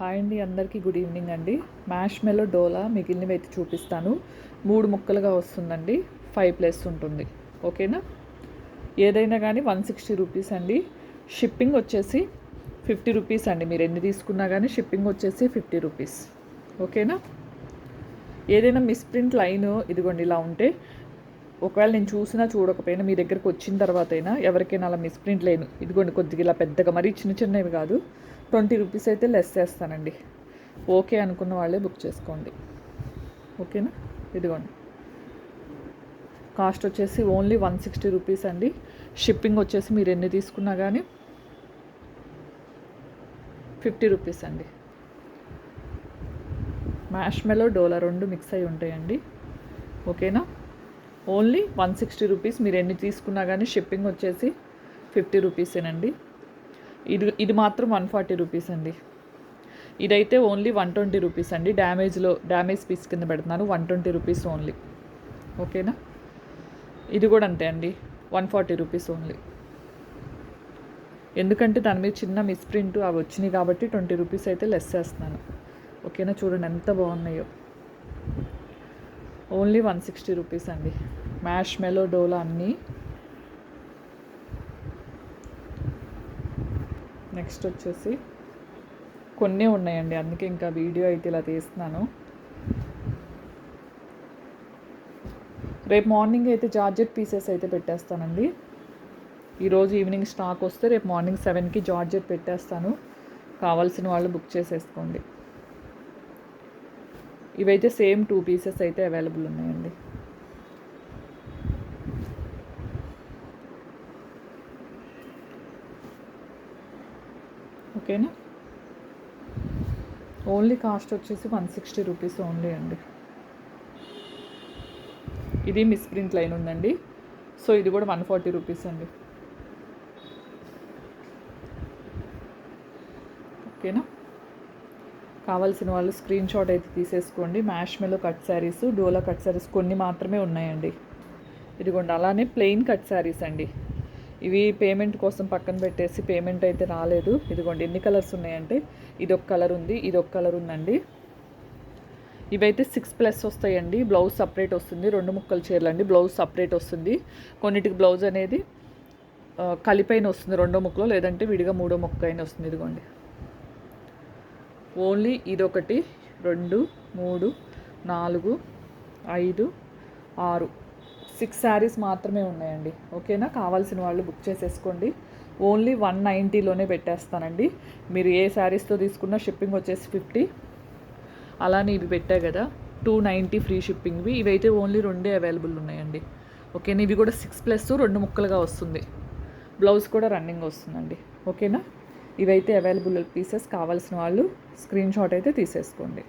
Hi అండి అందరికీ good evening అండి. మ్యాష్ మెలో డోలా మిగిలినవి అయితే చూపిస్తాను. మూడు ముక్కలుగా వస్తుందండి. ఫైవ్ ప్లస్ ఉంటుంది. ఓకేనా? ఏదైనా కానీ వన్ సిక్స్టీ రూపీస్ అండి. షిప్పింగ్ వచ్చేసి ఫిఫ్టీ రూపీస్ అండి. మీరు ఎన్ని తీసుకున్నా కానీ షిప్పింగ్ వచ్చేసి ఫిఫ్టీ రూపీస్. ఓకేనా? ఏదైనా మిస్ప్రింట్ లైన్ ఇదిగోండి ఇలా ఉంటే ఒకవేళ నేను చూసినా చూడకపోయినా మీ దగ్గరకు వచ్చిన తర్వాత అయినా ఎవరికైనా అలా మిస్ప్రింట్ లేను ఇదిగోండి కొద్దిగా ఇలా పెద్దగా మరీ చిన్న చిన్నవి కాదు. ట్వంటీ రూపీస్ అయితే లెస్ చేస్తానండి. ఓకే అనుకున్న వాళ్ళే బుక్ చేసుకోండి. ఓకేనా? ఇదిగోండి. కాస్ట్ వచ్చేసి ఓన్లీ వన్ సిక్స్టీ రూపీస్ అండి. షిప్పింగ్ వచ్చేసి మీరు ఎన్ని తీసుకున్నా కానీ ఫిఫ్టీ రూపీస్ అండి. మ్యాష్మెలో డోలా రెండు మిక్స్ అయి ఉంటాయండి. ఓకేనా? ఓన్లీ వన్ సిక్స్టీ రూపీస్ మీరు ఎన్ని తీసుకున్నా కానీ షిప్పింగ్ వచ్చేసి ఫిఫ్టీ రూపీసేనండి. ఇది ఇది మాత్రం వన్ ఫార్టీ రూపీస్ అండి. ఇదైతే ఓన్లీ వన్ ట్వంటీ రూపీస్ అండి. డ్యామేజ్లో డ్యామేజ్ పీస్ కింద పెడుతున్నాను వన్ ట్వంటీ రూపీస్ ఓన్లీ ఓకేనా? ఇది కూడా అంతే అండి. వన్ ఫార్టీ రూపీస్ ఓన్లీ ఎందుకంటే దాని మీద చిన్న మిస్ప్రింట్ అవి వచ్చినాయి కాబట్టి ట్వంటీ రూపీస్ అయితే లెస్ చేస్తున్నాను. ఓకేనా? చూడండి ఎంత బాగున్నాయో. ఓన్లీ వన్ సిక్స్టీ రూపీస్ అండి. మ్యాష్ మెలో డోలా అన్నీ నెక్స్ట్ వచ్చేసి కొన్ని ఉన్నాయండి. అందుకే ఇంకా వీడియో అయితే ఇలా తీస్తున్నాను. రేపు మార్నింగ్ అయితే జార్జెట్ పీసెస్ అయితే పెట్టేస్తానండి. ఈరోజు ఈవినింగ్ స్టాక్ వస్తే రేపు మార్నింగ్ సెవెన్కి జార్జెట్ పెట్టేస్తాను. కావాల్సిన వాళ్ళు బుక్ చేసేసుకోండి. ఇవైతే సేమ్ టూ పీసెస్ అయితే అవైలబుల్ ఉన్నాయండి. ఓకేనా? ఓన్లీ కాస్ట్ వచ్చేసి వన్ సిక్స్టీ రూపీస్ ఓన్లీ అండి. ఇది మిస్ ప్రింట్ లైన్ ఉందండి. సో ఇది కూడా వన్ ఫార్టీ రూపీస్ అండి. ఓకేనా? కావాల్సిన వాళ్ళు స్క్రీన్ షాట్ అయితే తీసేసుకోండి. మ్యాష్ మెలో కట్ శారీస్ డోలా కట్ శారీస్ కొన్ని మాత్రమే ఉన్నాయండి. ఇదిగోండి అలానే ప్లెయిన్ కట్ శారీస్ అండి. ఇవి పేమెంట్ కోసం పక్కన పెట్టేసి పేమెంట్ అయితే రాలేదు. ఇదిగోండి ఎన్ని కలర్స్ ఉన్నాయంటే ఇది ఒక కలర్ ఉంది ఇది ఒక కలర్ ఉందండి. ఇవైతే సిక్స్ ప్లస్ వస్తాయండి. బ్లౌజ్ సపరేట్ వస్తుంది. రెండు ముక్కలు చీరలు అండి. బ్లౌజ్ సపరేట్ వస్తుంది. కొన్నిటికి బ్లౌజ్ అనేది కలిపైన వస్తుంది రెండో ముక్కలో లేదంటే విడిగా మూడో ముక్క అయిన వస్తుంది. ఇదిగోండి. ఓన్లీ ఇదొకటి రెండు మూడు నాలుగు ఐదు ఆరు. సిక్స్ శారీస్ మాత్రమే ఉన్నాయండి. ఓకేనా? కావాల్సిన వాళ్ళు బుక్ చేసేసుకోండి. ఓన్లీ వన్ నైంటీలోనే పెట్టేస్తానండి. మీరు ఏ శారీస్తో తీసుకున్నా షిప్పింగ్ వచ్చేసి ఫిఫ్టీ. అలానే ఇవి పెట్టా కదా టూ నైంటీ ఫ్రీ షిప్పింగ్వి. ఇవైతే ఓన్లీ రెండే అవైలబుల్ ఉన్నాయండి. ఓకేనా? ఇవి కూడా సిక్స్ ప్లస్ రెండు ముక్కలుగా వస్తుంది. బ్లౌజ్ కూడా రన్నింగ్ వస్తుందండి. ఓకేనా? ఇవైతే అవైలబుల్ పీసెస్ కావాల్సిన వాళ్ళు స్క్రీన్ షాట్ అయితే తీసేసుకోండి.